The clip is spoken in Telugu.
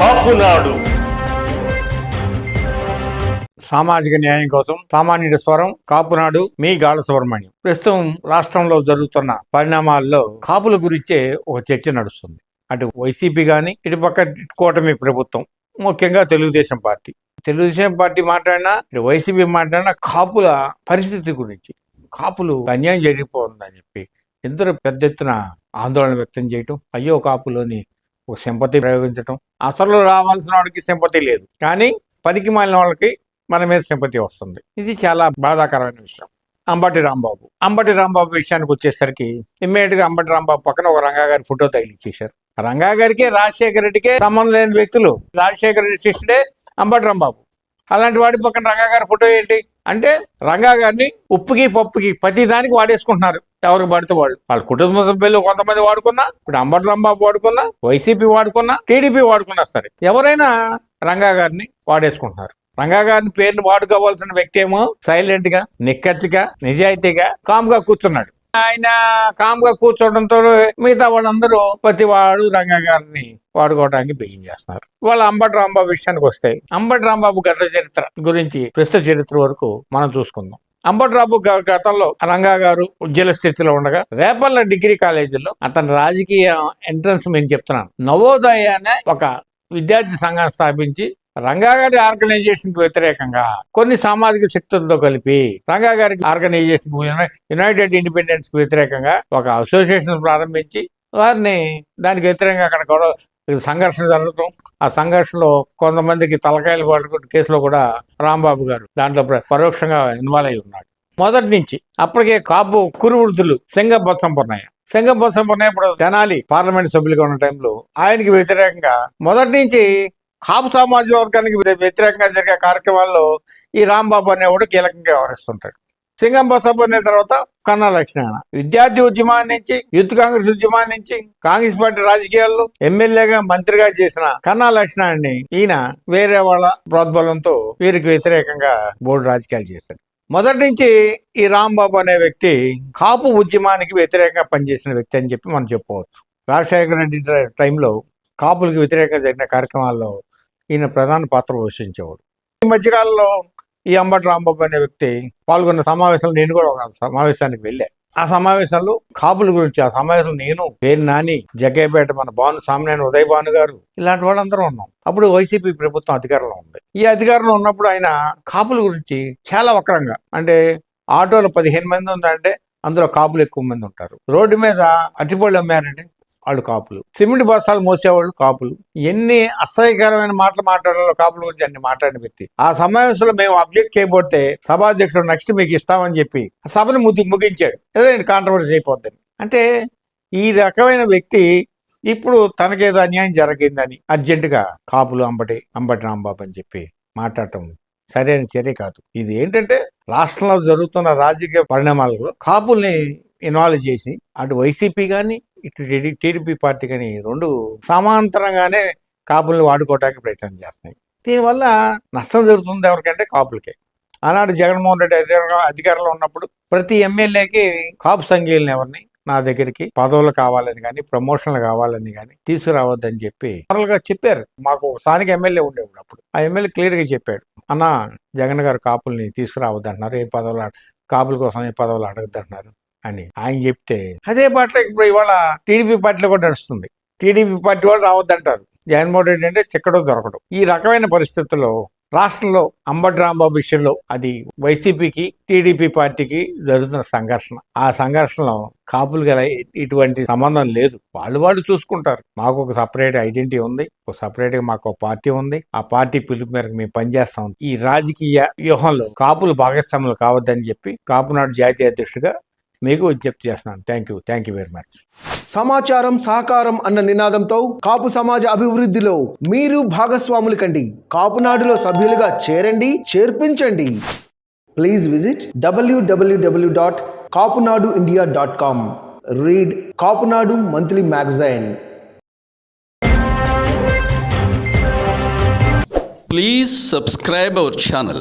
కాపునాడు. సామాజిక న్యాయం కోసం సామాన్యుడి స్వరం కాపునాడు మీ గాల సుబ్రహ్మణ్యం. ప్రస్తుతం రాష్ట్రంలో జరుగుతున్న పరిణామాల్లో కాపుల గురించే ఒక చర్చ నడుస్తుంది. అటు వైసీపీ కానీ ఇటుపక్క కూటమి ప్రభుత్వం ముఖ్యంగా తెలుగుదేశం పార్టీ. తెలుగుదేశం పార్టీ మాట్లాడినా ఇటు వైసీపీ మాట్లాడినా కాపుల పరిస్థితి గురించి కాపులు అన్యాయం జరిగిపోతుందని చెప్పి ఇద్దరు పెద్ద ఎత్తున ఆందోళన వ్యక్తం చేయటం అయ్యో కాపులోని సింపతి ప్రయోగించటం. అసలు రావాల్సిన వాడికి సింపతి లేదు. కానీ పనికి మాలిన వాళ్ళకి మన మీద సింపతి వస్తుంది. ఇది చాలా బాధాకరమైన విషయం. అంబటి రాంబాబు. అంబటి రాంబాబు విషయానికి వచ్చేసరికి ఇమ్మీడియట్గా అంబటి రాంబాబు పక్కన ఒక రంగా గారి ఫోటో తగిలిచ్చేశారు. రంగా గారికి రాజశేఖర రెడ్డికే సంబంధం లేని వ్యక్తులు రాజశేఖర రెడ్డి శిష్యుడే అంబటి రాంబాబు. అలాంటి వాడి పక్కన రంగా గారి ఫోటో ఏంటి? అంటే రంగా గారిని ఉప్పుకి పప్పుకి ప్రతి దానికి వాడేసుకుంటున్నారు. ఎవరు పడితే వాళ్ళు. వాళ్ళ కుటుంబ సభ్యులు కొంతమంది వాడుకున్నా ఇప్పుడు అంబటి రాంబాబు వాడుకున్నా వైసీపీ వాడుకున్నా టీడీపీ వాడుకున్నా సరే ఎవరైనా రంగా గారిని వాడేసుకుంటున్నారు. రంగా గారిని పేరుని వాడుకోవాల్సిన వ్యక్తి ఏమో సైలెంట్గా నిక్కచ్చిగా నిజాయితీగా కామ్గా కూర్చున్నాడు. ఆయన కామ్గా కూర్చోవడంతో మిగతా వాళ్ళందరూ ప్రతి వాడు రంగా గారిని వాడుకోవడానికి బిగిన్ చేస్తున్నారు. వాళ్ళ అంబటి రాంబాబు విషయానికి వస్తాయి అంబటి రాంబాబు గత చరిత్ర గురించి ప్రస్తుత చరిత్ర వరకు మనం చూసుకుందాం. అంబటరాబు గతంలో రంగా గారు ఉజ్వల స్థితిలో ఉండగా రేపల్ల డిగ్రీ కాలేజీలో అతని రాజకీయ ఎంట్రన్స్ నేను చెప్తున్నాను. నవోదయ అనే ఒక విద్యార్థి సంఘం స్థాపించి రంగా గారి ఆర్గనైజేషన్కి వ్యతిరేకంగా కొన్ని సామాజిక శక్తులతో కలిపి రంగా గారి ఆర్గనైజేషన్ యునైటెడ్ ఇండిపెండెన్స్కి వ్యతిరేకంగా ఒక అసోసియేషన్ ప్రారంభించి వారిని దానికి వ్యతిరేకంగా అక్కడ గొడవ సంఘర్షణ జరగటం ఆ సంఘర్షణలో కొంతమందికి తలకాయలు పట్టుకున్న కేసులో కూడా రాంబాబు గారు దాంట్లో పరోక్షంగా ఇన్వాల్వ్ అయి ఉన్నాడు. మొదటి నుంచి అప్పటికే కాపు కురువృద్ధులు సింగ బొత్సంపన్నయ్య సింగ బొత్సంపన్నయ్య ఇప్పుడు తెనాలి పార్లమెంట్ సభ్యులుగా ఉన్న టైంలో ఆయనకి వ్యతిరేకంగా మొదటి నుంచి కాపు సామాజిక వర్గానికి వ్యతిరేకంగా జరిగే కార్యక్రమాల్లో ఈ రాంబాబు అనేవాడు కీలకంగా వ్యవహరిస్తుంటాడు. సింగం బసప్ప అనే తర్వాత కన్నా లక్ష్మణ విద్యార్థి ఉద్యమాన్ని నుంచి యూత్ కాంగ్రెస్ ఉద్యమాన్ని నుంచి కాంగ్రెస్ పార్టీ రాజకీయాల్లో ఎమ్మెల్యేగా మంత్రిగా చేసిన కన్నా లక్ష్మణాన్ని ఈయన వేరే వాళ్ళ ప్రోద్బలంతో వీరికి వ్యతిరేకంగా బోర్డు రాజకీయాలు చేశాడు. మొదటి నుంచి ఈ రాంబాబు అనే వ్యక్తి కాపు ఉద్యమానికి వ్యతిరేకంగా పనిచేసిన వ్యక్తి అని చెప్పి మనం చెప్పుకోవచ్చు. రాజశేఖర రెడ్డి టైంలో కాపులకు వ్యతిరేకంగా జరిగిన కార్యక్రమాల్లో ఈయన ప్రధాన పాత్ర పోషించేవాడు. ఈ మధ్యకాలంలో ఈ అంబటి రాంబాబు అనే వ్యక్తి పాల్గొన్న సమావేశంలో నేను కూడా ఒక సమావేశానికి వెళ్ళా. ఆ సమావేశంలో కాపుల గురించి ఆ సమావేశంలో నేను పేరు నాని జగ్గయ్యపేట మన భాను సామినేని ఉదయ్ భాను గారు ఇలాంటి వాళ్ళందరూ ఉన్నాం. అప్పుడు వైసీపీ ప్రభుత్వం అధికారంలో ఉంది. ఈ అధికారంలో ఉన్నప్పుడు ఆయన కాపుల గురించి చాలా వక్రంగా అంటే ఆటోలో పదిహేను మంది ఉందంటే అందులో కాపులు ఎక్కువ మంది ఉంటారు. రోడ్డు మీద అట్టిపళ్ళు అమ్మారంటే వాళ్ళు కాపులు. సిమెంట్ బస్తాలు మోసేవాళ్ళు కాపులు. ఎన్ని అసహ్యకరమైన మాటలు మాట్లాడాలో కాపుల గురించి అన్ని మాట్లాడిన వ్యక్తి. ఆ సమావేశంలో మేము అబ్జెక్ట్ చేయబోతే సభాధ్యక్షుడు నెక్స్ట్ మీకు ఇస్తామని చెప్పి సభను ముగి ముగించాడు. ఏదో కాంట్రవర్సీ అయిపోద్దని. అంటే ఈ రకమైన వ్యక్తి ఇప్పుడు తనకేదో అన్యాయం జరిగిందని అర్జెంటుగా కాపులు అంబటి అంబటి రాంబాబు అని చెప్పి మాట్లాడటం సరైన చర్య కాదు. ఇది ఏంటంటే రాష్ట్రంలో జరుగుతున్న రాజకీయ పరిణామాలలో కాపుల్ని ఇన్వాల్వ్ చేసి అటు వైసీపీ కానీ ఇటు టీడీపీ పార్టీ కానీ రెండు సమాంతరంగానే కాపుల్ని వాడుకోవడానికి ప్రయత్నం చేస్తున్నాయి. దీనివల్ల నష్టం జరుగుతుంది ఎవరికంటే కాపులకే. ఆనాడు జగన్మోహన్ రెడ్డి అధికారంలో అధికారంలో ఉన్నప్పుడు ప్రతి ఎమ్మెల్యేకి కాపు సంఘీయులను ఎవరిని? నా దగ్గరికి పదవులు కావాలని కానీ ప్రమోషన్లు కావాలని కానీ తీసుకురావద్దని చెప్పి గా చెప్పారు. మాకు స్థానిక ఎమ్మెల్యే ఉండేవాడు అప్పుడు. ఆ ఎమ్మెల్యే క్లియర్గా చెప్పాడు. అన్న జగన్ గారు కాపుల్ని తీసుకురావద్దంటున్నారు. ఏ పదవులు కాపుల కోసం ఏ పదవులు అడగద్దంటున్నారు? అని ఆయన చెప్తే అదే పాటలో ఇప్పుడు ఇవాళ టీడీపీ పార్టీలో కూడా నడుస్తుంది. టీడీపీ పార్టీ వాళ్ళు రావద్దంటారు. జగన్మోహన్ రెడ్డి అంటే చిక్కడం దొరకడం. ఈ రకమైన పరిస్థితుల్లో రాష్ట్రంలో అంబటి రాంబాబు విషయంలో అది వైసీపీకి టీడీపీ పార్టీకి జరుగుతున్న సంఘర్షణ. ఆ సంఘర్షణలో కాపులు గల ఇటువంటి సంబంధం లేదు. వాళ్ళు వాళ్ళు చూసుకుంటారు. మాకు ఒక సపరేట్ ఐడెంటిటీ ఉంది. ఒక సపరేట్గా మాకు ఒక పార్టీ ఉంది. ఆ పార్టీ పిలుపు మేరకు మేము పనిచేస్తాం. ఈ రాజకీయ వ్యూహంలో కాపులు భాగస్వాములు కావద్దని చెప్పి కాపునాడు జాతీయ అధ్యక్షుడిగా మీకు విజ్ఞప్తి చేస్తున్నాను. Thank you thank you very much సమాచారం సహకారం అన్న నినాదంతో కాపు సమాజ అభివృద్ధిలో మీరు భాగస్వాములు కండి. కాపునాడులో సభ్యులుగా చేరండి చేర్పించండి. Please visit WWW dot Kapunadu India dot com read Kapunadu monthly magazine Please subscribe our channel.